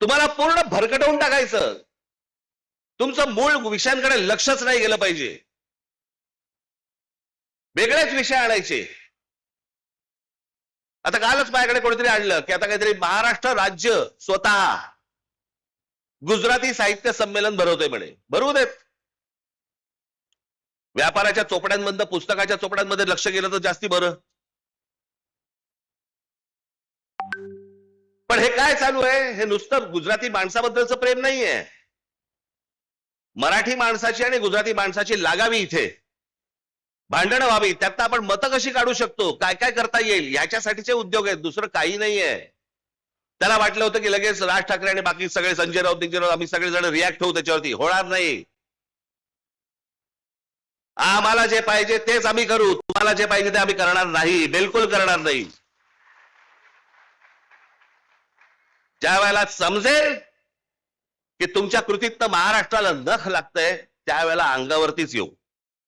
तुम्हाला पूर्ण भरकटवून टाकायचं. तुमचं मूळ विषयांकडे लक्षच नाही गेलं पाहिजे. वेगळेच विषय आणायचे. आता कालच माझ्याकडे कोणीतरी आणलं की आता काहीतरी महाराष्ट्र राज्य स्वतः गुजराती साहित्य संमेलन भरवतोय म्हणे. भरवू देत. व्यापाराच्या चोपड्यांमधनं पुस्तकाच्या चोपड्यांमध्ये लक्ष गेलं तर जास्ती बरं. पण हे काय चालू आहे? हे नुसतं गुजराती माणसाबद्दलचं प्रेम नाहीये. मराठी माणसाची आणि गुजराती माणसाची लागावी इथे. भांडणं व्हावी. त्यात आपण मतं कशी काढू शकतो? काय काय करता येईल? याच्यासाठीचे उद्योग आहेत. दुसरं काही नाहीये. त्याला वाटलं होतं की लगेच राज ठाकरे आणि बाकी सगळे संजय राऊत संजय राऊत आम्ही सगळेजण रिॲक्ट होऊ त्याच्यावरती. होणार नाही. आम्हाला जे पाहिजे तेच आम्ही करू. तुम्हाला जे पाहिजे ते आम्ही करणार नाही. बिलकुल करणार नाही. ज्या वेळेला समजेल की तुमच्या कृतीत महाराष्ट्राला नख लागतंय त्यावेळेला अंगावरतीच येऊ.